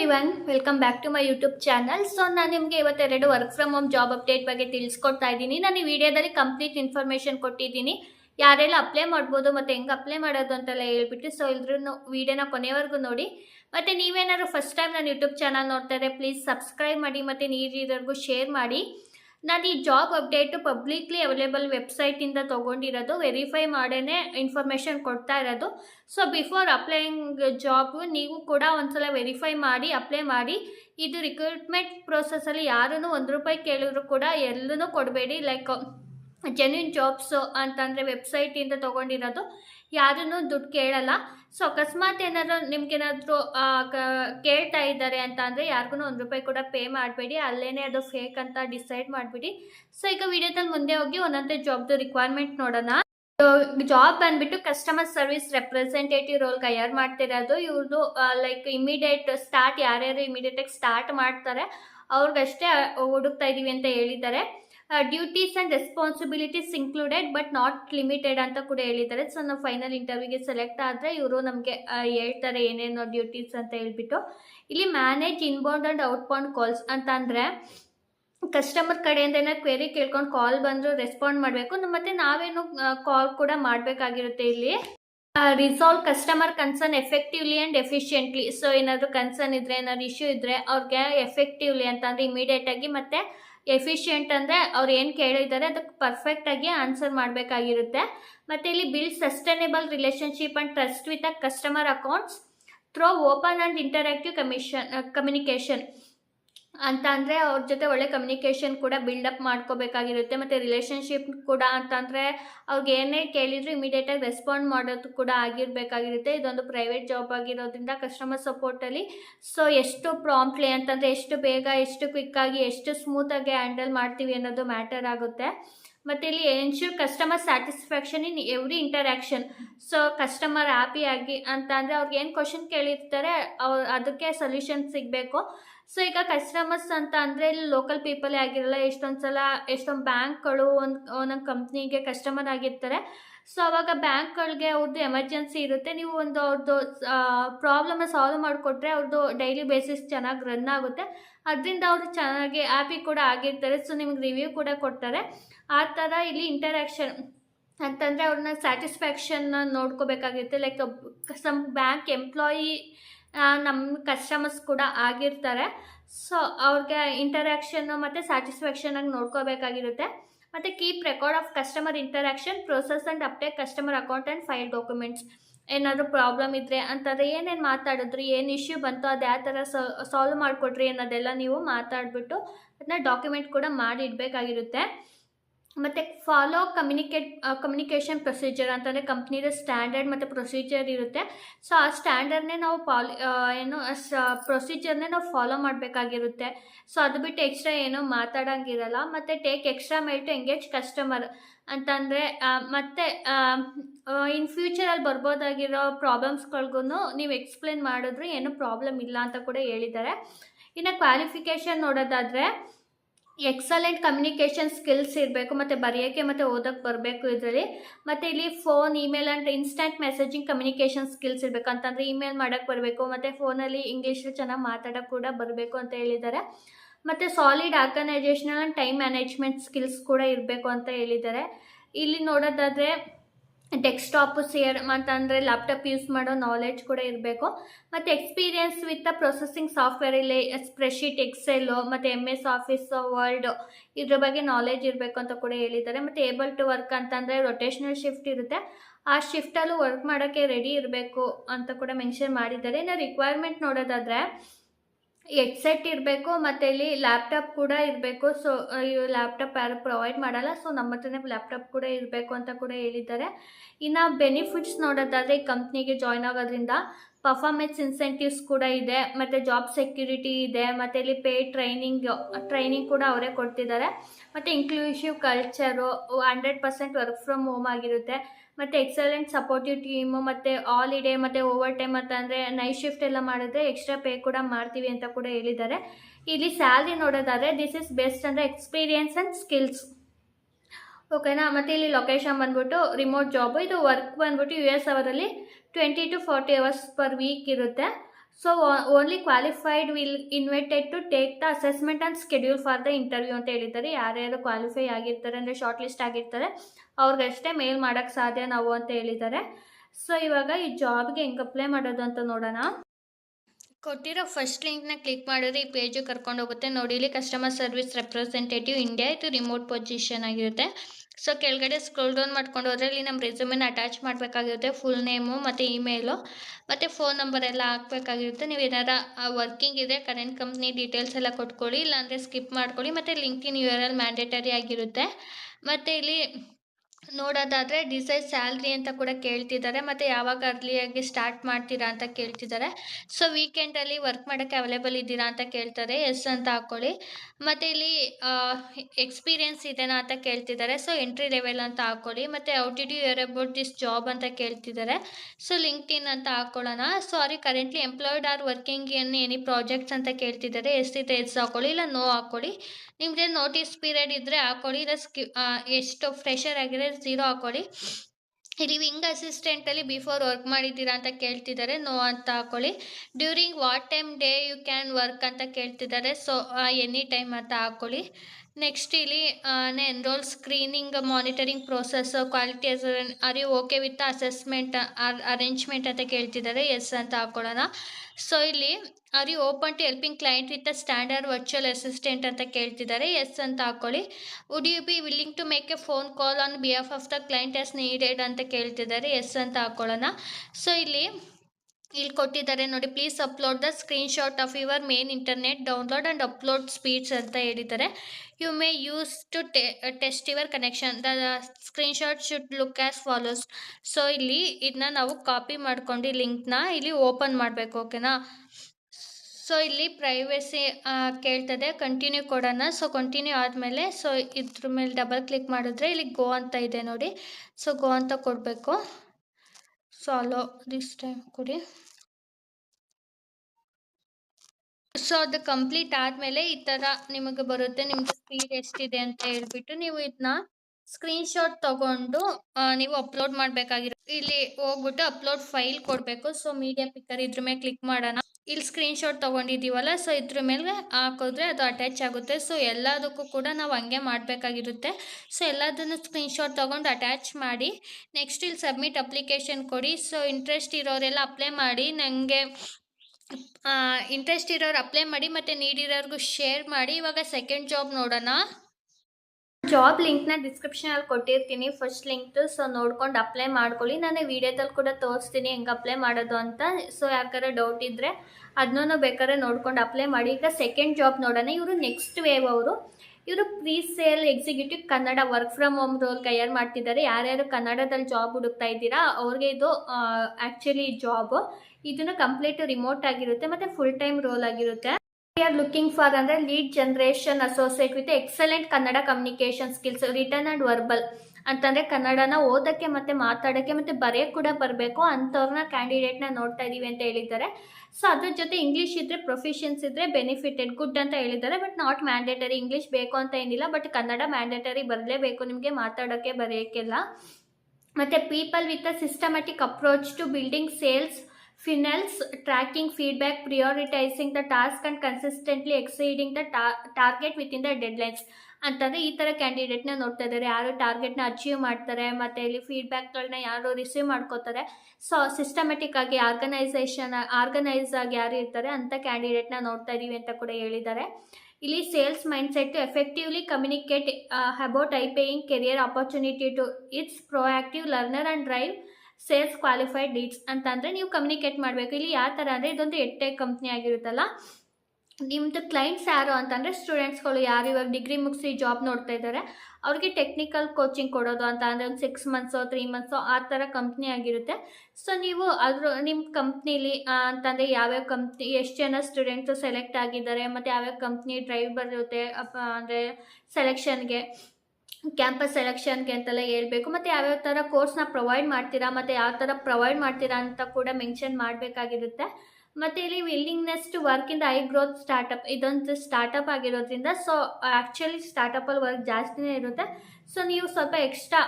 Everyone welcome back to my YouTube channel so ನಾನು ನಿಮಗೆ ಇವತ್ತೆರಡು work from home job update ಬಗ್ಗೆ ತಿಳಿಸ್ಕೊಡ್ತಾ ಇದ್ದೀನಿ. ನಾನು ಈ ವಿಡಿಯೋದಲ್ಲಿ ಕಂಪ್ಲೀಟ್ ಇನ್ಫಾರ್ಮೇಷನ್ ಕೊಟ್ಟಿದ್ದೀನಿ. ಯಾರೆಲ್ಲ ಅಪ್ಲೈ ಮಾಡ್ಬೋದು ಮತ್ತು ಹೆಂಗೆ ಅಪ್ಲೈ ಮಾಡೋದು ಅಂತೆಲ್ಲ ಹೇಳ್ಬಿಟ್ಟು ಸೊ ಎಲ್ಲರೂ ವಿಡಿಯೋನ ಕೊನೆವರೆಗೂ ನೋಡಿ. ಮತ್ತು ನೀವೇನಾದ್ರು ಫಸ್ಟ್ ಟೈಮ್ ನಾನು ಯೂಟ್ಯೂಬ್ ಚಾನಲ್ ನೋಡ್ತಾರೆ ಪ್ಲೀಸ್ ಸಬ್ಸ್ಕ್ರೈಬ್ ಮಾಡಿ, ಮತ್ತು ನೀರಿರೋರ್ಗೂ ಶೇರ್ ಮಾಡಿ. ನಾನು ಈ ಜಾಬ್ ಅಪ್ಡೇಟು ಪಬ್ಲಿಕ್ಲಿ ಅವೈಲೇಬಲ್ ವೆಬ್ಸೈಟಿಂದ ತೊಗೊಂಡಿರೋದು ವೆರಿಫೈ ಮಾಡೇ ಇನ್ಫಾರ್ಮೇಷನ್ ಕೊಡ್ತಾ ಇರೋದು. ಸೊ ಬಿಫೋರ್ ಅಪ್ಲೈಯಿಂಗ್ ಜಾಬ್ ನೀವು ಕೂಡ ಒಂದ್ಸಲ ವೆರಿಫೈ ಮಾಡಿ ಅಪ್ಲೈ ಮಾಡಿ. ಇದು ರಿಕ್ರೂಟ್ಮೆಂಟ್ ಪ್ರೋಸೆಸಲ್ಲಿ ಯಾರೂ ಒಂದು ರೂಪಾಯಿ ಕೇಳಿದ್ರು ಕೂಡ ಎಲ್ಲೂ ಕೊಡಬೇಡಿ. ಲೈಕ್ ಜೆನ್ಯೂನ್ ಜಾಬ್ಸು ಅಂತಂದರೆ ವೆಬ್ಸೈಟಿಂದ ತೊಗೊಂಡಿರೋದು. ಯಾರೂ ದುಡ್ಡು ಕೇಳಲ್ಲ. ಸೊ ಅಕಸ್ಮಾತ್ ಏನಾದ್ರು ನಿಮ್ಗೇನಾದರೂ ಕೇಳ್ತಾ ಇದ್ದಾರೆ ಅಂತ ಅಂದರೆ ಯಾರಿಗೂ ಒಂದು ರೂಪಾಯಿ ಕೂಡ ಪೇ ಮಾಡಬೇಡಿ ಅಲ್ಲೇ ಅದು ಫೇಕ್ ಅಂತ ಡಿಸೈಡ್ ಮಾಡಿಬಿಡಿ. ಸೊ ಈಗ ವಿಡಿಯೋದಲ್ಲಿ ಮುಂದೆ ಹೋಗಿ ಒಂದೊಂದೇ ಜಾಬ್ದು ರಿಕ್ವೈರ್ಮೆಂಟ್ ನೋಡೋಣ. ಜಾಬ್ ಬಂದ್ಬಿಟ್ಟು ಕಸ್ಟಮರ್ ಸರ್ವಿಸ್ ರೆಪ್ರೆಸೆಂಟೇಟಿವ್ ರೋಲ್ಗೆ ಹೈಯರ್ ಮಾಡ್ತಿರೋದು. ಇವ್ರದ್ದು ಲೈಕ್ ಇಮಿಡಿಯೇಟ್ ಸ್ಟಾರ್ಟ್ ಯಾರ್ಯಾರು ಇಮಿಡಿಯೇಟಾಗಿ ಸ್ಟಾರ್ಟ್ ಮಾಡ್ತಾರೆ, ಅವ್ರಿಗಷ್ಟೇ ಹುಡುಕ್ತಾ ಇದ್ದೀವಿ ಅಂತ ಹೇಳಿದ್ದಾರೆ. Duties and responsibilities included but not limited ಅಂತ ಕೂಡ ಹೇಳಿದ್ದಾರೆ. ಸೊ ನಾವು ಫೈನಲ್ ಇಂಟರ್ವ್ಯೂಗೆ ಸೆಲೆಕ್ಟ್ ಆದರೆ ಇವರು ನಮಗೆ ಹೇಳ್ತಾರೆ ಏನೇನೋ ಡ್ಯೂಟೀಸ್ ಅಂತ ಹೇಳ್ಬಿಟ್ಟು. ಇಲ್ಲಿ manage inbound and outbound calls ಅಂತ ಅಂದರೆ ಕಸ್ಟಮರ್ ಕಡೆಯಿಂದ ಏನೋ ಕ್ವೆರಿ ಕೇಳ್ಕೊಂಡು ಕಾಲ್ ಬಂದರೂ ರೆಸ್ಪಾಂಡ್ ಮಾಡಬೇಕು. ಮತ್ತು ನಾವೇನು ಕಾಲ್ ಕೂಡ ಮಾಡಬೇಕಾಗಿರುತ್ತೆ ಇಲ್ಲಿ. Resolve customer concern effectively and efficiently so ಏನಾದರೂ ಕನ್ಸರ್ನ್ ಇದ್ದರೆ ಏನಾದ್ರು ಇಶ್ಯೂ ಇದ್ದರೆ ಅವ್ರಿಗೆ ಎಫೆಕ್ಟಿವ್ಲಿ ಅಂತಂದರೆ ಇಮಿಡಿಯೇಟಾಗಿ ಮತ್ತು ಎಫಿಷಿಯೆಂಟ್ ಅಂದರೆ ಅವ್ರು ಏನು ಕೇಳಿದ್ದಾರೆ ಅದಕ್ಕೆ ಪರ್ಫೆಕ್ಟಾಗಿ ಆನ್ಸರ್ ಮಾಡಬೇಕಾಗಿರುತ್ತೆ. ಮತ್ತು ಇಲ್ಲಿ build sustainable relationship and trust with a customer accounts through open and interactive commission communication ಅಂತ ಅಂದರೆ ಅವ್ರ ಜೊತೆ ಒಳ್ಳೆ ಕಮ್ಯುನಿಕೇಷನ್ ಕೂಡ ಬಿಲ್ಡಪ್ ಮಾಡ್ಕೋಬೇಕಾಗಿರುತ್ತೆ, ಮತ್ತು ರಿಲೇಷನ್ಶಿಪ್ ಕೂಡ ಅಂತಂದರೆ ಅವ್ರಿಗೆ ಏನೇ ಕೇಳಿದ್ರು ಇಮಿಡಿಯೇಟಾಗಿ ರೆಸ್ಪಾಂಡ್ ಮಾಡೋದು ಕೂಡ ಆಗಿರಬೇಕಾಗಿರುತ್ತೆ. ಇದೊಂದು ಪ್ರೈವೇಟ್ ಜಾಬ್ ಆಗಿರೋದ್ರಿಂದ ಕಸ್ಟಮರ್ ಸಪೋರ್ಟಲ್ಲಿ ಸೊ ಎಷ್ಟು ಪ್ರಾಂಪ್ಟ್ಲಿ ಅಂತಂದರೆ ಎಷ್ಟು ಬೇಗ, ಎಷ್ಟು ಕ್ವಿಕ್ಕಾಗಿ ಎಷ್ಟು ಸ್ಮೂತಾಗಿ ಹ್ಯಾಂಡಲ್ ಮಾಡ್ತೀವಿ ಅನ್ನೋದು ಮ್ಯಾಟರ್ ಆಗುತ್ತೆ. ಮತ್ತು ಇಲ್ಲಿ ensure customer satisfaction in every interaction so customer ಹ್ಯಾಪಿಯಾಗಿ ಅಂತ ಅಂದರೆ ಅವ್ರಿಗೆ ಏನು ಕ್ವಶನ್ ಕೇಳಿರ್ತಾರೆ ಅವ್ರು ಅದಕ್ಕೆ ಸೊಲ್ಯೂಷನ್ ಸಿಗಬೇಕು. ಸೊ ಈಗ ಕಸ್ಟಮರ್ಸ್ ಅಂತ ಅಂದರೆ ಇಲ್ಲಿ ಲೋಕಲ್ ಪೀಪಲೇ ಆಗಿರಲ್ಲ ಎಷ್ಟೊಂದು ಸಲ ಎಷ್ಟೊಂದು ಬ್ಯಾಂಕ್ಗಳು ಒಂದು, ಒಂದೊಂದು ಕಂಪ್ನಿಗೆ ಕಸ್ಟಮರ್ ಆಗಿರ್ತಾರೆ. ಸೊ ಅವಾಗ ಬ್ಯಾಂಕ್ಗಳಿಗೆ ಅವ್ರದ್ದು ಎಮರ್ಜೆನ್ಸಿ ಇರುತ್ತೆ. ನೀವು ಒಂದು ಅವ್ರದ್ದು ಪ್ರಾಬ್ಲಮ್ನ ಸಾಲ್ವ್ ಮಾಡಿಕೊಟ್ರೆ ಅವ್ರದ್ದು ಡೈಲಿ ಬೇಸಿಸ್ ಚೆನ್ನಾಗಿ ರನ್ ಆಗುತ್ತೆ. ಅದರಿಂದ ಅವರು ಚೆನ್ನಾಗಿ ಹ್ಯಾಪಿ ಕೂಡ ಆಗಿರ್ತಾರೆ. ಸೊ ನಿಮ್ಗೆ ರಿವ್ಯೂ ಕೂಡ ಕೊಡ್ತಾರೆ. ಆ ಥರ ಇಲ್ಲಿ ಇಂಟರಾಕ್ಷನ್ ಅಂತಂದರೆ ಅವ್ರನ್ನ ಸ್ಯಾಟಿಸ್ಫ್ಯಾಕ್ಷನ್ನ ನೋಡ್ಕೋಬೇಕಾಗಿರುತ್ತೆ. ಲೈಕ್ ಸಮ್ ಬ್ಯಾಂಕ್ ಎಂಪ್ಲಾಯಿ ನಮ್ಮ ಕಸ್ಟಮರ್ಸ್ ಕೂಡ ಆಗಿರ್ತಾರೆ. ಸೊ ಅವ್ರಿಗೆ ಇಂಟರಾಕ್ಷನ್ನು ಮತ್ತು ಸ್ಯಾಟಿಸ್ಫ್ಯಾಕ್ಷನಾಗಿ ನೋಡ್ಕೋಬೇಕಾಗಿರುತ್ತೆ. ಮತ್ತು keep record of customer interaction process and update customer account and file documents ಏನಾದರೂ ಪ್ರಾಬ್ಲಮ್ ಇದ್ದರೆ ಅಂತಂದರೆ ಏನೇನು ಮಾತಾಡಿದ್ರಿ, ಏನು ಇಶ್ಯೂ ಬಂತು ಅದು ಯಾವ ಥರ ಸಾಲ್ವ್ ಮಾಡಿಕೊಟ್ರಿ ಅನ್ನೋದೆಲ್ಲ ನೀವು ಮಾತಾಡಿಬಿಟ್ಟು ಅದನ್ನ ಡಾಕ್ಯುಮೆಂಟ್ ಕೂಡ ಮಾಡಿ ಇಡಬೇಕಾಗಿರುತ್ತೆ ಮತ್ತು ಫಾಲೋ ಕಮ್ಯುನಿಕೇಟ್ ಕಮ್ಯುನಿಕೇಷನ್ ಪ್ರೊಸೀಜರ್ ಅಂತಂದರೆ ಕಂಪ್ನಿದ ಸ್ಟ್ಯಾಂಡರ್ಡ್ ಮತ್ತು ಪ್ರೊಸೀಜರ್ ಇರುತ್ತೆ. ಸೊ ಆ ಸ್ಟ್ಯಾಂಡರ್ಡ್ನೇ ನಾವು ಪಾಲ್ ಏನು ಪ್ರೊಸೀಜರ್ನೇ ನಾವು ಫಾಲೋ ಮಾಡಬೇಕಾಗಿರುತ್ತೆ. ಸೊ ಅದು ಬಿಟ್ಟು ಎಕ್ಸ್ಟ್ರಾ ಏನೂ ಮಾತಾಡೋಂಗಿರಲ್ಲ. ಮತ್ತು take extra mile to engage customer ಅಂತಂದರೆ ಮತ್ತು ಇನ್ ಫ್ಯೂಚರಲ್ಲಿ ಬರ್ಬೋದಾಗಿರೋ ಪ್ರಾಬ್ಲಮ್ಸ್ಗಳ್ಗೂ ನೀವು ಎಕ್ಸ್ಪ್ಲೇನ್ ಮಾಡಿದ್ರು ಏನೂ ಪ್ರಾಬ್ಲಮ್ ಇಲ್ಲ ಅಂತ ಕೂಡ ಹೇಳಿದ್ದಾರೆ. ಇನ್ನು ಕ್ವಾಲಿಫಿಕೇಷನ್ ನೋಡೋದಾದರೆ ಎಕ್ಸಲೆಂಟ್ ಕಮ್ಯುನಿಕೇಷನ್ ಸ್ಕಿಲ್ಸ್ ಇರಬೇಕು, ಮತ್ತು ಬರೆಯೋಕ್ಕೆ ಮತ್ತು ಓದೋಕ್ಕೆ ಬರಬೇಕು ಇದರಲ್ಲಿ. ಮತ್ತು ಇಲ್ಲಿ phone email and instant messaging communication skills ಇರಬೇಕು. ಅಂತಂದರೆ ಇಮೇಲ್ ಮಾಡೋಕ್ಕೆ ಬರಬೇಕು, ಮತ್ತು ಫೋನಲ್ಲಿ ಇಂಗ್ಲೀಷಲ್ಲಿ ಚೆನ್ನಾಗಿ ಮಾತಾಡೋಕ್ಕೆ ಕೂಡ ಬರಬೇಕು ಅಂತ ಹೇಳಿದ್ದಾರೆ. ಮತ್ತು solid organisational and time management skills ಕೂಡ ಇರಬೇಕು ಅಂತ ಹೇಳಿದ್ದಾರೆ. ಇಲ್ಲಿ ನೋಡೋದಾದರೆ ಡೆಸ್ಕ್ಟಾಪು ಸೇರ್ ಅಂತಂದರೆ ಲ್ಯಾಪ್ಟಾಪ್ ಯೂಸ್ ಮಾಡೋ ನಾಲೆಡ್ಜ್ ಕೂಡ ಇರಬೇಕು. ಮತ್ತು ಎಕ್ಸ್ಪೀರಿಯನ್ಸ್ ವಿತ್ ಪ್ರೊಸೆಸಿಂಗ್ ಸಾಫ್ಟ್ವೇರಲ್ಲಿ ಸ್ಪ್ರೆಡ್ಶೀಟ್ ಎಕ್ಸೆಲ್ಲು ಮತ್ತು ಎಂ ಎಸ್ ಆಫೀಸ್ ವರ್ಲ್ಡ್ ಇದ್ರ ಬಗ್ಗೆ ನಾಲೆಡ್ಜ್ ಇರಬೇಕು ಅಂತ ಕೂಡ ಹೇಳಿದ್ದಾರೆ. ಮತ್ತು ಏಬಲ್ ಟು ವರ್ಕ್ ಅಂತಂದರೆ ರೊಟೇಷ್ನಲ್ ಶಿಫ್ಟ್ ಇರುತ್ತೆ. ಆ ಶಿಫ್ಟಲ್ಲೂ ವರ್ಕ್ ಮಾಡೋಕ್ಕೆ ರೆಡಿ ಇರಬೇಕು ಅಂತ ಕೂಡ ಮೆನ್ಷನ್ ಮಾಡಿದ್ದಾರೆ. ಇನ್ನು ರಿಕ್ವೈರ್ಮೆಂಟ್ ನೋಡೋದಾದರೆ ಹೆಡ್ಸೆಟ್ ಇರಬೇಕು, ಮತ್ತು ಇಲ್ಲಿ ಲ್ಯಾಪ್ಟಾಪ್ ಕೂಡ ಇರಬೇಕು. ಸೊ ಲ್ಯಾಪ್ಟಾಪ್ ಯಾರು ಪ್ರೊವೈಡ್ ಮಾಡಲ್ಲ ಸೊ ನಮ್ಮ ಹತ್ರನೇ ಲ್ಯಾಪ್ಟಾಪ್ ಕೂಡ ಇರಬೇಕು ಅಂತ ಕೂಡ ಹೇಳಿದ್ದಾರೆ. ಇನ್ನು ಬೆನಿಫಿಟ್ಸ್ ನೋಡೋದಾದರೆ, ಈ ಕಂಪ್ನಿಗೆ ಜಾಯ್ನ್ ಆಗೋದ್ರಿಂದ ಪರ್ಫಾರ್ಮೆನ್ಸ್ ಇನ್ಸೆಂಟಿವ್ಸ್ ಕೂಡ ಇದೆ, ಮತ್ತು ಜಾಬ್ ಸೆಕ್ಯೂರಿಟಿ ಇದೆ, ಮತ್ತು ಇಲ್ಲಿ ಪೇ ಟ್ರೈನಿಂಗ್ ಟ್ರೈನಿಂಗ್ ಕೂಡ ಅವರೇ ಕೊಡ್ತಿದ್ದಾರೆ. ಮತ್ತು inclusive culture hundred percent work from home ಆಗಿರುತ್ತೆ. ಮತ್ತು ಎಕ್ಸಲೆಂಟ್ ಸಪೋರ್ಟಿವ್ ಟೀಮು ಮತ್ತು ಹಾಲಿಡೇ ಮತ್ತು ಓವರ್ ಟೈಮ್ ಅಂತ ಅಂದರೆ ನೈಟ್ ಶಿಫ್ಟ್ ಎಲ್ಲ ಮಾಡಿದ್ರೆ ಎಕ್ಸ್ಟ್ರಾ ಪೇ ಕೂಡ ಮಾಡ್ತೀವಿ ಅಂತ ಕೂಡ ಹೇಳಿದ್ದಾರೆ. ಇಲ್ಲಿ ಸ್ಯಾಲ್ರಿ ನೋಡೋದಾದರೆ ದಿಸ್ ಇಸ್ ಬೆಸ್ಟ್ ಅಂದರೆ ಎಕ್ಸ್ಪೀರಿಯನ್ಸ್ ಆ್ಯಂಡ್ ಸ್ಕಿಲ್ಸ್ ಓಕೆನಾ ಮತ್ತು ಇಲ್ಲಿ ಲೊಕೇಶನ್ ಬಂದ್ಬಿಟ್ಟು ರಿಮೋಟ್ ಜಾಬು ಇದು ವರ್ಕ್ ಬಂದ್ಬಿಟ್ಟು ಯು ಎಸ್ ಅವರಲ್ಲಿ twenty to forty hours per week ಇರುತ್ತೆ. So only qualified will invited to take the assessment and schedule for the interview ಅಂತ ಹೇಳಿದ್ದಾರೆ. ಯಾರ್ಯಾರು ಕ್ವಾಲಿಫೈ ಆಗಿರ್ತಾರೆ ಅಂದರೆ ಶಾರ್ಟ್ ಲಿಸ್ಟ್ ಆಗಿರ್ತಾರೆ, ಅವ್ರಿಗಷ್ಟೇ ಮೇಲ್ ಮಾಡೋಕ್ಕೆ ಸಾಧ್ಯ ನಾವು ಅಂತ ಹೇಳಿದ್ದಾರೆ. ಸೊ ಇವಾಗ ಈ ಜಾಬ್ಗೆ ಹೆಂಗೆ ಅಪ್ಲೈ ಮಾಡೋದು ಅಂತ ನೋಡೋಣ. ಕೊಟ್ಟಿರೋ ಫಸ್ಟ್ ಲಿಂಕ್ನ ಕ್ಲಿಕ್ ಮಾಡಿದ್ರೆ ಈ ಪೇಜು ಕರ್ಕೊಂಡು ಹೋಗುತ್ತೆ ನೋಡಿ, ಇಲ್ಲಿ ಕಸ್ಟಮರ್ ಸರ್ವಿಸ್ ರೆಪ್ರೆಸೆಂಟೇಟಿವ್ ಇಂಡಿಯಾ ಇದು ರಿಮೋಟ್ ಪೊಸಿಷನ್ ಆಗಿರುತ್ತೆ. ಸೊ ಕೆಳಗಡೆ ಸ್ಕ್ರೋಲ್ ಡೌನ್ ಮಾಡ್ಕೊಂಡು ಹೋದ್ರೆ ಇಲ್ಲಿ ನಮ್ಮ ರೆಸ್ಯೂಮನ್ನು ಅಟ್ಯಾಚ್ ಮಾಡಬೇಕಾಗಿರುತ್ತೆ. ಫುಲ್ ನೇಮು ಮತ್ತು ಇಮೇಲು ಮತ್ತು ಫೋನ್ ನಂಬರ್ ಎಲ್ಲ ಹಾಕ್ಬೇಕಾಗಿರುತ್ತೆ. ನೀವು ಏನಾರ ವರ್ಕಿಂಗ್ ಇದೆ ಕರೆಂಟ್ ಕಂಪ್ನಿ ಡೀಟೇಲ್ಸ್ ಎಲ್ಲ ಕೊಟ್ಕೊಳ್ಳಿ. ಇಲ್ಲಾಂದರೆ ಸ್ಕಿಪ್ ಮಾಡ್ಕೊಳ್ಳಿ. ಮತ್ತು LinkedIn U R L mandatory ಆಗಿರುತ್ತೆ. ಮತ್ತು ಇಲ್ಲಿ ನೋಡೋದಾದರೆ ಡಿಸೈಡ್ ಸ್ಯಾಲ್ರಿ ಅಂತ ಕೂಡ ಕೇಳ್ತಿದ್ದಾರೆ, ಮತ್ತು ಯಾವಾಗ ಅರ್ಲಿಯಾಗಿ ಸ್ಟಾರ್ಟ್ ಮಾಡ್ತೀರಾ ಅಂತ ಕೇಳ್ತಿದ್ದಾರೆ. ಸೊ ವೀಕೆಂಡಲ್ಲಿ ವರ್ಕ್ ಮಾಡೋಕ್ಕೆ ಅವೈಲೇಬಲ್ ಇದ್ದೀರಾ ಅಂತ ಕೇಳ್ತಾರೆ ಎಸ್ ಅಂತ ಹಾಕ್ಕೊಳ್ಳಿ ಮತ್ತು ಇಲ್ಲಿ ಎಕ್ಸ್ಪೀರಿಯನ್ಸ್ ಇದೆನಾ ಅಂತ ಕೇಳ್ತಿದ್ದಾರೆ ಸೊ ಎಂಟ್ರಿ ಲೆವೆಲ್ ಅಂತ ಹಾಕ್ಕೊಳ್ಳಿ ಮತ್ತು how did you hear about this job ಅಂತ ಕೇಳ್ತಿದ್ದಾರೆ. ಸೊ ಲಿಂಕ್ ಇನ್ ಅಂತ ಹಾಕ್ಕೊಳ್ಳೋಣ sorry currently employed or working in any projects ಅಂತ ಕೇಳ್ತಿದ್ದಾರೆ. ಎಷ್ಟಿದೆ ಎಸ್ ಹಾಕ್ಕೊಳ್ಳಿ ಇಲ್ಲ ನೋ ಹಾಕ್ಕೊಳ್ಳಿ ನಿಮ್ಮದೇ ನೋಟಿಸ್ ಪೀರಿಯಡ್ ಇದ್ದರೆ ಹಾಕೊಳ್ಳಿ, ಇಲ್ಲ ಸ್ಕಿ ಎಷ್ಟು ಫ್ರೆಷರ್ ಆಗಿದೆ ಝೀರೋ ಹಾಕೊಳ್ಳಿ. ಇಲ್ಲಿ ವಿಂಗ್ ಅಸಿಸ್ಟೆಂಟಲ್ಲಿ ಬಿಫೋರ್ ವರ್ಕ್ ಮಾಡಿದ್ದೀರಾ ಅಂತ ಕೇಳ್ತಿದ್ದಾರೆ ನೋ ಅಂತ ಹಾಕೊಳ್ಳಿ. During what time day you can work ಅಂತ ಕೇಳ್ತಿದ್ದಾರೆ ಸೊ ಎನಿ ಟೈಮ್ ಅಂತ ಹಾಕ್ಕೊಳ್ಳಿ ನೆಕ್ಸ್ಟ್ ಇಲ್ಲಿ enrol screening monitoring process quality are you okay with assessment arrangement ಅಂತ ಕೇಳ್ತಿದ್ದಾರೆ. ಎಸ್ ಅಂತ ಹಾಕೊಳ್ಳೋಣ. ಸೊ ಇಲ್ಲಿ are you open to helping client with a standard virtual assistant ಅಂತ ಕೇಳ್ತಿದ್ದಾರೆ. ಎಸ್ ಅಂತ ಹಾಕ್ಕೊಳ್ಳಿ would you be willing to make a phone call on behalf of the client as needed ಅಂತ ಕೇಳ್ತಿದ್ದಾರೆ. ಎಸ್ ಅಂತ ಹಾಕೊಳ್ಳೋಣ. ಸೊ ಇಲ್ಲಿ ಇಲ್ಲಿ ಕೊಟ್ಟಿದ್ದಾರೆ ನೋಡಿ please upload the screenshot of your main internet download and upload speeds ಅಂತ ಹೇಳಿದ್ದಾರೆ. You may use to test your connection the screenshot should look as follows so ಇಲ್ಲಿ ಇದನ್ನ ನಾವು ಕಾಪಿ ಮಾಡ್ಕೊಂಡು ಲಿಂಕ್ನ ಇಲ್ಲಿ ಓಪನ್ ಮಾಡಬೇಕು ಓಕೆನಾ ಸೊ ಇಲ್ಲಿ ಪ್ರೈವೇಸಿ ಕೇಳ್ತದೆ. ಕಂಟಿನ್ಯೂ ಕೊಡೋಣ. ಸೊ ಕಂಟಿನ್ಯೂ ಆದಮೇಲೆ ಸೊ ಇದ್ರ ಮೇಲೆ ಡಬಲ್ ಕ್ಲಿಕ್ ಮಾಡಿದ್ರೆ ಇಲ್ಲಿ ಗೋ ಅಂತ ಇದೆ ನೋಡಿ. ಸೊ ಗೋ ಅಂತ ಕೊಡಬೇಕು. ಸೊ this ಟೈಮ್ ಕೊಡಿ. ಸೊ ಅದು ಕಂಪ್ಲೀಟ್ ಆದಮೇಲೆ ಈ ಥರ ನಿಮಗೆ ಬರುತ್ತೆ. ನಿಮ್ದು ಸ್ಪೀಡ್ ಎಷ್ಟಿದೆ ಅಂತ ಹೇಳ್ಬಿಟ್ಟು ನೀವು ಇದನ್ನ ಸ್ಕ್ರೀನ್ಶಾಟ್ ತಗೊಂಡು ನೀವು ಅಪ್ಲೋಡ್ ಮಾಡಬೇಕಾಗಿರೋ ಇಲ್ಲಿ ಹೋಗ್ಬಿಟ್ಟು ಅಪ್ಲೋಡ್ ಫೈಲ್ ಕೊಡಬೇಕು. ಸೊ ಮೀಡಿಯಾ ಪಿಕ್ಕರ್ ಇದ್ರ ಮೇಲೆ ಕ್ಲಿಕ್ ಮಾಡೋಣ. ಇಲ್ಲಿ ಸ್ಕ್ರೀನ್ಶಾಟ್ ತೊಗೊಂಡಿದ್ದೀವಲ್ಲ ಸೊ ಇದ್ರ ಮೇಲೆ ಹಾಕಿದ್ರೆ ಅದು ಅಟ್ಯಾಚ್ ಆಗುತ್ತೆ. ಸೊ ಎಲ್ಲದಕ್ಕೂ ಕೂಡ ನಾವು ಹಂಗೆ ಮಾಡಬೇಕಾಗಿರುತ್ತೆ. ಸೊ ಎಲ್ಲದನ್ನು ಸ್ಕ್ರೀನ್ಶಾಟ್ ತೊಗೊಂಡು ಅಟ್ಯಾಚ್ ಮಾಡಿ ನೆಕ್ಸ್ಟ್ ಇಲ್ಲಿ ಸಬ್ಮಿಟ್ ಅಪ್ಲಿಕೇಶನ್ ಕೊಡಿ. ಸೊ ಇಂಟ್ರೆಸ್ಟ್ ಇರೋರೆಲ್ಲ ಅಪ್ಲೈ ಮಾಡಿ ನನಗೆ ಇಂಟ್ರೆಸ್ಟ್ ಇರೋರು ಅಪ್ಲೈ ಮಾಡಿ, ಮತ್ತು ನೀಡಿರೋರಿಗೂ ಶೇರ್ ಮಾಡಿ. ಇವಾಗ ಸೆಕೆಂಡ್ ಜಾಬ್ ನೋಡೋಣ. ಜಾಬ್ ಲಿಂಕ್ನ ಡಿಸ್ಕ್ರಿಪ್ಷನಲ್ಲಿ ಕೊಟ್ಟಿರ್ತೀನಿ. ಫಸ್ಟ್ ಲಿಂಕ್ ಸೊ ನೋಡ್ಕೊಂಡು ಅಪ್ಲೈ ಮಾಡ್ಕೊಳ್ಳಿ. ನಾನು ವಿಡಿಯೋದಲ್ಲಿ ಕೂಡ ತೋರಿಸ್ತೀನಿ ಹೆಂಗೆ ಅಪ್ಲೈ ಮಾಡೋದು ಅಂತ. ಸೊ ಯಾಕಾರ ಡೌಟ್ ಇದ್ದರೆ ಅದನ್ನೂ ಬೇಕಾದ್ರೆ ನೋಡ್ಕೊಂಡು ಅಪ್ಲೈ ಮಾಡಿ. ಈಗ ಸೆಕೆಂಡ್ ಜಾಬ್ ನೋಡೋಣ. ಇವರು ನೆಕ್ಸ್ಟ್ ವೇವ್ ಅವರು. ಇವರು pre sale executive Kannada work from home role ಕೈಯಾರು ಮಾಡ್ತಿದ್ದಾರೆ. ಯಾರ್ಯಾರು ಕನ್ನಡದಲ್ಲಿ ಜಾಬ್ ಹುಡುಕ್ತಾ ಇದ್ದೀರಾ, ಅವ್ರಿಗೆ ಇದು ಆ್ಯಕ್ಚುಲಿ ಜಾಬ್ ಇದನ್ನು ಕಂಪ್ಲೀಟ್ ರಿಮೋಟ್ ಆಗಿರುತ್ತೆ, ಮತ್ತು ಫುಲ್ ಟೈಮ್ ರೋಲ್ ಆಗಿರುತ್ತೆ. ಆರ್ ಲುಕಿಂಗ್ ಫಾರ್ ಅಂದರೆ lead generation associate with excellent Kannada communication skills written and verbal ಅಂತಂದರೆ ಕನ್ನಡನ ಓದೋಕ್ಕೆ ಮತ್ತು ಮಾತಾಡೋಕ್ಕೆ ಮತ್ತು ಬರೆಯೋಕ್ಕೆ ಕೂಡ ಬರಬೇಕು. ಅಂಥವ್ರನ್ನ ಕ್ಯಾಂಡಿಡೇಟ್ನ ನೋಡ್ತಾ ಇದ್ದೀವಿ ಅಂತ ಹೇಳಿದ್ದಾರೆ. ಸೊ ಅದ್ರ ಜೊತೆ ಇಂಗ್ಲೀಷ್ ಇದ್ದರೆ ಪ್ರೊಫಿಷಿಯನ್ಸ್ ಇದ್ದರೆ ಬೆನಿಫಿಟೆಡ್ ಗುಡ್ ಅಂತ ಹೇಳಿದ್ದಾರೆ. ಬಟ್ ನಾಟ್ ಮ್ಯಾಂಡೇಟರಿ ಇಂಗ್ಲೀಷ್ ಬೇಕು ಅಂತ ಏನಿಲ್ಲ. ಬಟ್ ಕನ್ನಡ ಮ್ಯಾಂಡೇಟರಿ ಬರಲೇಬೇಕು ನಿಮಗೆ ಮಾತಾಡೋಕ್ಕೆ ಬರೆಯೋಕ್ಕೆಲ್ಲ. ಮತ್ತು people with a systematic approach to building sales funnels tracking feedback prioritising the task and consistently exceeding the target within the deadlines ಅಂತಂದರೆ ಈ ಥರ ಕ್ಯಾಂಡಿಡೇಟ್ನ ನೋಡ್ತಾ ಇದ್ದಾರೆ. ಯಾರು ಟಾರ್ಗೆಟ್ನ ಅಚೀವ್ ಮಾಡ್ತಾರೆ, ಮತ್ತು ಇಲ್ಲಿ ಫೀಡ್ಬ್ಯಾಕ್ಗಳನ್ನ ಯಾರು ರಿಸೀವ್ ಮಾಡ್ಕೋತಾರೆ. ಸೊ ಸಿಸ್ಟಮೆಟಿಕ್ ಆಗಿ ಆರ್ಗನೈಸೇಷನ್ ಆರ್ಗನೈಸ್ ಆಗಿ ಯಾರು ಇರ್ತಾರೆ ಅಂತ ಕ್ಯಾಂಡಿಡೇಟ್ನ ನೋಡ್ತಾ ಇದ್ದೀವಿ ಅಂತ ಕೂಡ ಹೇಳಿದ್ದಾರೆ. ಇಲ್ಲಿ sales mindset effectively communicate about high paying career opportunity to its proactive learner and drive sales qualified leads ಅಂತಂದರೆ ನೀವು ಕಮ್ಯುನಿಕೇಟ್ ಮಾಡಬೇಕು. ಇಲ್ಲಿ ಯಾವ ಥರ ಅಂದರೆ ಇದೊಂದು ಎಟ್ಟೆ ಕಂಪ್ನಿ ಆಗಿರುತ್ತಲ್ಲ? ನಿಮ್ಮದು ಕ್ಲೈಂಟ್ಸ್ ಯಾರು ಅಂತಂದರೆ ಸ್ಟೂಡೆಂಟ್ಸ್ಗಳು ಯಾರು, ಇವಾಗ ಡಿಗ್ರಿ ಮುಗಿಸಿ ಜಾಬ್ ನೋಡ್ತಾ ಇದ್ದಾರೆ. ಅವ್ರಿಗೆ ಟೆಕ್ನಿಕಲ್ ಕೋಚಿಂಗ್ ಕೊಡೋದು ಅಂತ ಅಂದರೆ ಒಂದು ಸಿಕ್ಸ್ ಮಂತ್ಸೋ ತ್ರೀ ಮಂತ್ಸೋ ಆ ಥರ ಕಂಪ್ನಿ ಆಗಿರುತ್ತೆ. ಸೊ ನೀವು ಅದ್ರ ನಿಮ್ಮ ಕಂಪ್ನೀಲಿ ಅಂತಂದರೆ ಯಾವ್ಯಾವ ಕಂಪ್ನಿ ಎಷ್ಟು ಜನ ಸ್ಟೂಡೆಂಟ್ಸು ಸೆಲೆಕ್ಟ್ ಆಗಿದ್ದಾರೆ, ಮತ್ತು ಯಾವ್ಯಾವ ಕಂಪ್ನಿ ಡ್ರೈವ್ ಬರುತ್ತೆ ಅಂದರೆ ಸೆಲೆಕ್ಷನ್ಗೆ ಕ್ಯಾಂಪಸ್ ಸೆಲೆಕ್ಷನ್ಗೆ ಅಂತೆಲ್ಲ ಹೇಳ್ಬೇಕು. ಮತ್ತು ಯಾವ್ಯಾವ ಥರ ಕೋರ್ಸ್ನ ಪ್ರೊವೈಡ್ ಮಾಡ್ತೀರಾ, ಮತ್ತು ಯಾವ ಥರ ಪ್ರೊವೈಡ್ ಮಾಡ್ತೀರಾ ಅಂತ ಕೂಡ ಮೆನ್ಷನ್ ಮಾಡಬೇಕಾಗಿರುತ್ತೆ. ಮತ್ತು ಇಲ್ಲಿ ವಿಲ್ಲಿಂಗ್ನೆಸ್ ಟು ಇಂದ ಐ ಗ್ರೋತ್ ಸ್ಟಾರ್ಟಪ್ ಇದೊಂದು ಸ್ಟಾರ್ಟಪ್ ಆಗಿರೋದ್ರಿಂದ ಸೊ ಆ್ಯಕ್ಚುಲಿ ಸ್ಟಾರ್ಟಪಲ್ಲಿ ವರ್ಕ್ ಜಾಸ್ತಿನೇ ಇರುತ್ತೆ. ಸೊ, ನೀವು ಸ್ವಲ್ಪ ಎಕ್ಸ್ಟ್ರಾ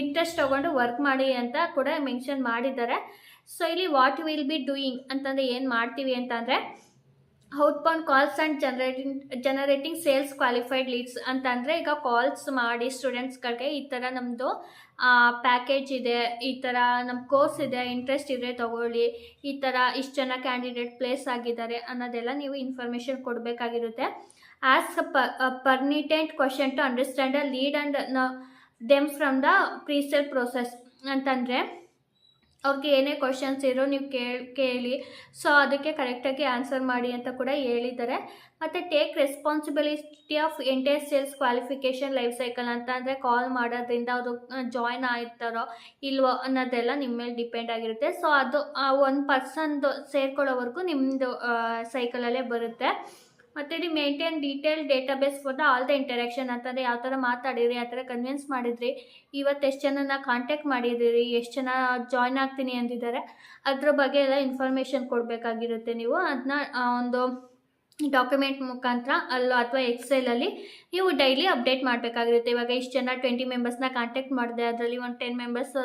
ಇಂಟ್ರೆಸ್ಟ್ ತೊಗೊಂಡು ವರ್ಕ್ ಮಾಡಿ ಅಂತ ಕೂಡ ಮೆನ್ಷನ್ ಮಾಡಿದ್ದಾರೆ. ಸೊ, ಇಲ್ಲಿ ವಾಟ್ ವಿಲ್ ಬಿ ಡೂಯಿಂಗ್ ಅಂತಂದರೆ ಏನು ಮಾಡ್ತೀವಿ ಅಂತಂದರೆ outbound calls and generating generating sales qualified leads ಅಂತಂದರೆ ಈಗ ಕಾಲ್ಸ್ ಮಾಡಿ ಸ್ಟೂಡೆಂಟ್ಸ್ಗಳಿಗೆ ಈ ಥರ ನಮ್ಮದು ಪ್ಯಾಕೇಜ್ ಇದೆ, ಈ ಥರ ನಮ್ಮ ಕೋರ್ಸ್ ಇದೆ ಇಂಟ್ರೆಸ್ಟ್ ಇದ್ರೆ ತೊಗೊಳ್ಳಿ, ಈ ಥರ ಇಷ್ಟು ಜನ ಕ್ಯಾಂಡಿಡೇಟ್ ಪ್ಲೇಸ್ ಆಗಿದ್ದಾರೆ ಅನ್ನೋದೆಲ್ಲ ನೀವು information ಕೊಡಬೇಕಾಗಿರುತ್ತೆ. As pertinent question to understand a lead and them from the presale process ಅಂತಂದರೆ ಅವ್ರಿಗೆ ಏನೇ ಕ್ವಶನ್ಸ್ ಇರೋ ನೀವು ಕೇಳಿ ಕೇಳಿ. ಸೊ ಅದಕ್ಕೆ ಕರೆಕ್ಟಾಗಿ ಆನ್ಸರ್ ಮಾಡಿ ಅಂತ ಕೂಡ ಹೇಳಿದ್ದಾರೆ. ಮತ್ತು take responsibility of entire sales qualification life cycle ಅಂತ ಅಂದರೆ ಕಾಲ್ ಮಾಡೋದ್ರಿಂದ ಅವರು ಜಾಯ್ನ್ ಆಯ್ತಾರೋ ಇಲ್ವೋ ಅನ್ನೋದೆಲ್ಲ ನಿಮ್ಮ ಮೇಲೆ ಡಿಪೆಂಡ್ ಆಗಿರುತ್ತೆ. ಸೊ ಅದು, ಆ, ಒಂದು ಪರ್ಸನ್ದು ಸೇರ್ಕೊಳ್ಳೋವರೆಗೂ ನಿಮ್ಮದು ಸೈಕಲಲ್ಲೇ ಬರುತ್ತೆ. ಮತ್ತು ಇಲ್ಲಿ maintain detail database for the all the interaction ಅಂತಂದರೆ ಯಾವ ಥರ ಮಾತಾಡಿರಿ ಯಾವ ಥರ ಕನ್ವಿನ್ಸ್ ಮಾಡಿದ್ರಿ, ಇವತ್ತು ಎಷ್ಟು ಜನನ ಕಾಂಟ್ಯಾಕ್ಟ್ ಮಾಡಿದ್ದೀರಿ, ಎಷ್ಟು ಜನ ಜಾಯ್ನ್ ಆಗ್ತೀನಿ ಅಂದಿದ್ದಾರೆ, ಅದ್ರ ಬಗ್ಗೆ ಎಲ್ಲ ಇನ್ಫಾರ್ಮೇಷನ್ ಕೊಡಬೇಕಾಗಿರುತ್ತೆ ನೀವು. ಅದನ್ನ ಒಂದು ಡಾಕ್ಯುಮೆಂಟ್ ಮುಖಾಂತರ ಅಲ್ಲೋ ಅಥವಾ ಎಕ್ಸೆಲಲ್ಲಿ ನೀವು ಡೈಲಿ ಅಪ್ಡೇಟ್ ಮಾಡಬೇಕಾಗಿರುತ್ತೆ. ಇವಾಗ ಇಷ್ಟು ಜನ ಟ್ವೆಂಟಿ ಮೆಂಬರ್ಸ್ನ ಕಾಂಟ್ಯಾಕ್ಟ್ ಮಾಡಿದೆ, ಅದರಲ್ಲಿ ಒಂದು ಟೆನ್ ಮೆಂಬರ್ಸ್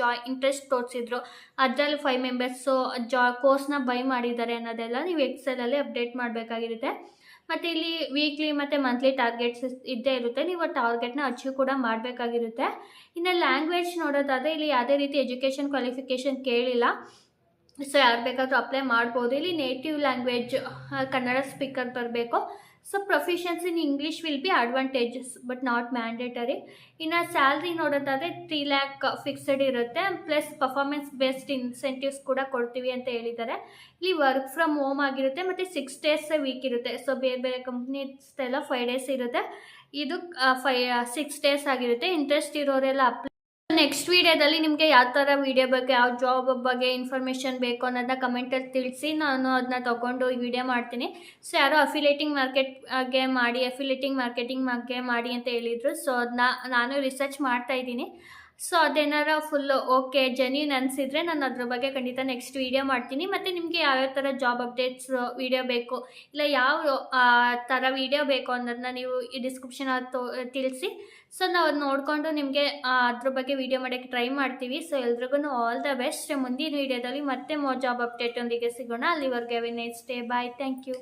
ಜಾಯ್ ಇಂಟ್ರೆಸ್ಟ್ ತೋರಿಸಿದ್ರು. ಅದರಲ್ಲಿ ಫೈವ್ ಮೆಂಬರ್ಸು ಜಾ ಕೋರ್ಸ್ನ ಬೈ ಮಾಡಿದ್ದಾರೆ ಅನ್ನೋದೆಲ್ಲ ನೀವು ಎಕ್ಸೆಲಲ್ಲಿ ಅಪ್ಡೇಟ್ ಮಾಡಬೇಕಾಗಿರುತ್ತೆ. ಮತ್ತು ಇಲ್ಲಿ ವೀಕ್ಲಿ ಮತ್ತು ಮಂತ್ಲಿ ಟಾರ್ಗೆಟ್ಸ್ ಇದ್ದೇ ಇರುತ್ತೆ. ನೀವು ಆ ಟಾರ್ಗೆಟ್ನ ಅಚೀವ್ ಕೂಡ ಮಾಡಬೇಕಾಗಿರುತ್ತೆ. ಇನ್ನು ಲ್ಯಾಂಗ್ವೇಜ್ ನೋಡೋದಾದರೆ ಇಲ್ಲಿ ಯಾವುದೇ ರೀತಿ ಎಜುಕೇಷನ್ ಕ್ವಾಲಿಫಿಕೇಷನ್ ಕೇಳಿಲ್ಲ. ಸೊ ಯಾರು ಬೇಕಾದರೂ ಅಪ್ಲೈ ಮಾಡ್ಬೋದು. ಇಲ್ಲಿ ನೇಟಿವ್ ಲ್ಯಾಂಗ್ವೇಜ್ ಕನ್ನಡ ಸ್ಪೀಕರ್ ಬರಬೇಕು. So proficiency in English will be advantages but not mandatory ಇನ್ನು ಸ್ಯಾಲ್ರಿ ನೋಡೋದಾದರೆ ತ್ರೀ ಲ್ಯಾಕ್ ಫಿಕ್ಸಡ್ ಇರುತ್ತೆ. ಪ್ಲಸ್ ಪರ್ಫಾರ್ಮೆನ್ಸ್ ಬೇಸ್ಡ್ ಇನ್ಸೆಂಟಿವ್ಸ್ ಕೂಡ ಕೊಡ್ತೀವಿ ಅಂತ ಹೇಳಿದ್ದಾರೆ. ಇಲ್ಲಿ ವರ್ಕ್ ಫ್ರಮ್ ಹೋಮ್ ಆಗಿರುತ್ತೆ, ಮತ್ತು ಸಿಕ್ಸ್ ಡೇಸ್ ವೀಕ್ ಇರುತ್ತೆ. ಸೊ ಬೇರೆ ಬೇರೆ ಕಂಪ್ನೀಸ್ ಎಲ್ಲ ಫೈವ್ ಡೇಸ್ ಇರುತ್ತೆ. ಇದು ಫೈ ಸಿಕ್ಸ್ ಡೇಸ್ ಆಗಿರುತ್ತೆ. ಇಂಟ್ರೆಸ್ಟ್ ಇರೋರೆಲ್ಲ ಅಪ್ಲೈ ನೆಕ್ಸ್ಟ್ ವಿಡಿಯೋದಲ್ಲಿ ನಿಮಗೆ ಯಾವ ಥರ ವಿಡಿಯೋ ಬಗ್ಗೆ, ಯಾವ ಜಾಬ್ ಬಗ್ಗೆ ಇನ್ಫಾರ್ಮೇಷನ್ ಬೇಕು ಅನ್ನೋದನ್ನ ಕಮೆಂಟಲ್ಲಿ ತಿಳಿಸಿ ನಾನು ಅದನ್ನ ತೊಗೊಂಡು ಈ ವಿಡಿಯೋ ಮಾಡ್ತೀನಿ. ಸೊ ಯಾರೋ ಅಫಿಲೇಟಿಂಗ್ ಮಾರ್ಕೆಟ್ಗೆ ಮಾಡಿ ಅಫಿಲೇಟಿಂಗ್ ಮಾರ್ಕೆಟಿಂಗ್ ಬಗ್ಗೆ ಮಾಡಿ ಅಂತ ಹೇಳಿದರು. ಸೊ ಅದನ್ನ ನಾನು ರಿಸರ್ಚ್ ಮಾಡ್ತಾ ಇದ್ದೀನಿ. ಸೊ ಅದೇನಾರ ಫುಲ್ಲು ಓಕೆ ಜೆನ್ಯೂನ್ ಅನಿಸಿದರೆ ನಾನು ಅದ್ರ ಬಗ್ಗೆ ಖಂಡಿತ ನೆಕ್ಸ್ಟ್ ವೀಡಿಯೋ ಮಾಡ್ತೀನಿ. ಮತ್ತು ನಿಮಗೆ ಯಾವ್ಯಾವ ಥರ ಜಾಬ್ ಅಪ್ಡೇಟ್ಸ್ ವಿಡಿಯೋ ಬೇಕು, ಇಲ್ಲ ಯಾವ ಥರ ವಿಡಿಯೋ ಬೇಕು ಅನ್ನೋದನ್ನ ನೀವು ಈ ಡಿಸ್ಕ್ರಿಪ್ಷನ್ ತೋ, ತಿಳಿಸಿ. ಸೊ ನಾವು ಅದು ನೋಡಿಕೊಂಡು ನಿಮಗೆ ಅದ್ರ ಬಗ್ಗೆ ವಿಡಿಯೋ ಮಾಡೋಕ್ಕೆ ಟ್ರೈ ಮಾಡ್ತೀವಿ. ಸೊ ಎಲ್ರಿಗೂ ಆಲ್ ದ ಬೆಸ್ಟ್ ಮುಂದಿನ ವಿಡಿಯೋದಲ್ಲಿ ಮತ್ತೆ ಮೋ ಜಾಬ್ ಅಪ್ಡೇಟ್ ಒಂದಿಗೆ ಸಿಗೋಣ. ಅಲ್ಲಿವರೆಗೆ next day bye thank you